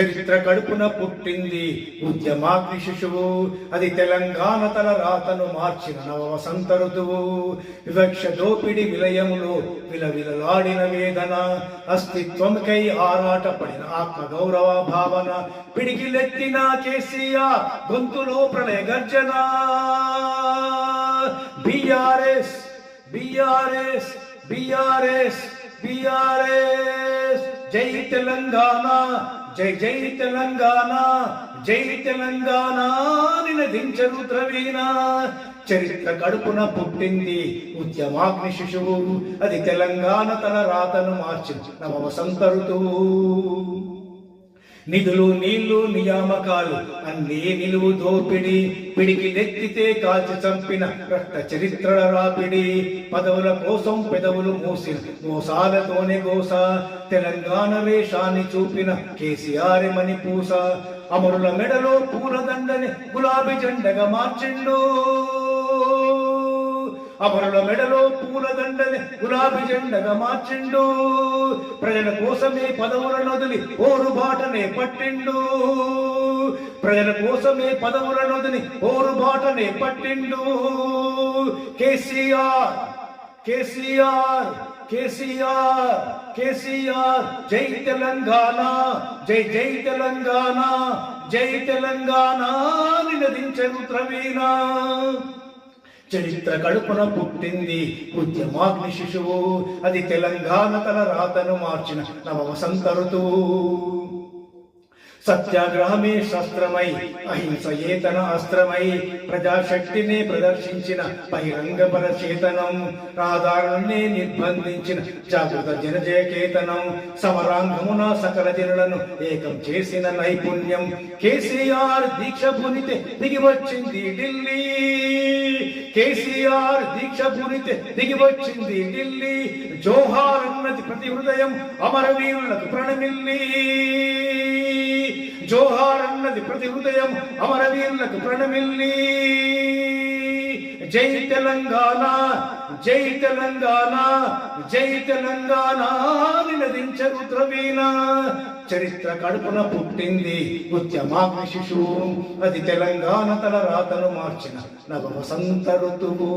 చరిత్ర కడుపున పుట్టింది. ఉద్యమాగ్ని శిశువు. అది తెలంగాణ తల రాతను మార్చిన నవ వసంత ఋతువు. వివక్ష దోపిడి విలయములు విలవిలలాడిన వేదన. అస్తిత్వంకై ఆరాటపడిన ఆత్మ గౌరవ భావన. పిడికిలెత్తిన కేసీఆర్ గొంతులో ప్రళయ గర్జన. బిఆర్ఎస్ బిఆర్ఎస్ బిఆర్ఎస్ బిఆర్ఎస్. జై తెలంగాణ. జై జై తెలంగాణ జై తెలంగాణ నినదించరు ద్రవీణ చరిత్ర కడుపున పుట్టింది ఉద్యమాగ్ని శిశువు. అది తెలంగాణ తన రాతను మార్చింది నవ వసంత ఋతువు. నిధులు నీళ్ళు నియామకాలు అన్నీ నిలువు దోపిడి. పిడికి నెత్తితే కాల్చి చంపిన రక్త చరిత్రల రాపిడి. పదవుల కోసం పెదవులు మూసిన మోసాలతోనే గోస. తెలంగాణ వేషాన్ని చూపిన కేసీఆర్ మణి పూస. అమరుల మెడలో పూలదండని గులాబీ జెండగా మార్చిండు. అమరుల మెడలో పూలదండని గులాబీ జెండగా మార్చిండు. ప్రజల కోసమే పదవులను వదిలి ఓరు బాటనే పట్టిండు. ప్రజల కోసమే పదవులను వదిలి ఓరు బాటనే పట్టిండు. కేసీఆర్ కేసీఆర్ కేసీఆర్ కేసీఆర్ జై తెలంగాణ జై జై తెలంగాణ జై తెలంగాణ నినదించరు ప్రవీణ. చరిత్ర కడుపున పుట్టింది ఉద్యమాగ్ని శిశువు. అది తెలంగాణ తన రాతను మార్చిన నవ వసంత ఋతువు. సత్యాగ్రహమే శస్త్రమై అహింస ఏతన అస్త్రమై ప్రజాశక్తిని ప్రదర్శించిన బహిరంగపర చేతనం రాధారణే నిర్బంధించిన జాగృత జనజయకేతనం సమరాంగమున సకల జనులను ఏకం చేసిన నైపుణ్యం. కేసీఆర్ దీక్ష భునితే దిగి వచ్చింది ఢిల్లీ. కేసీఆర్ దీక్ష భూనితే దిగి వచ్చింది ఢిల్లీ. జోహార్ అన్నది ప్రతి హృదయం అమరవీరులకు ప్రణమిల్లి. జోహార్ అన్నది ప్రతి హృదయం అమరవీరులకు ప్రణమిల్లి. జై తెలంగాణ జై తెలంగాణ జై తెలంగాణ నినదించరు ద్రవీణ చరిత్ర కడుపున పుట్టింది ఉద్యమాగ్ని శిశువు. అది తెలంగాణ తల రాతను మార్చిన నవ వసంత ఋతువు.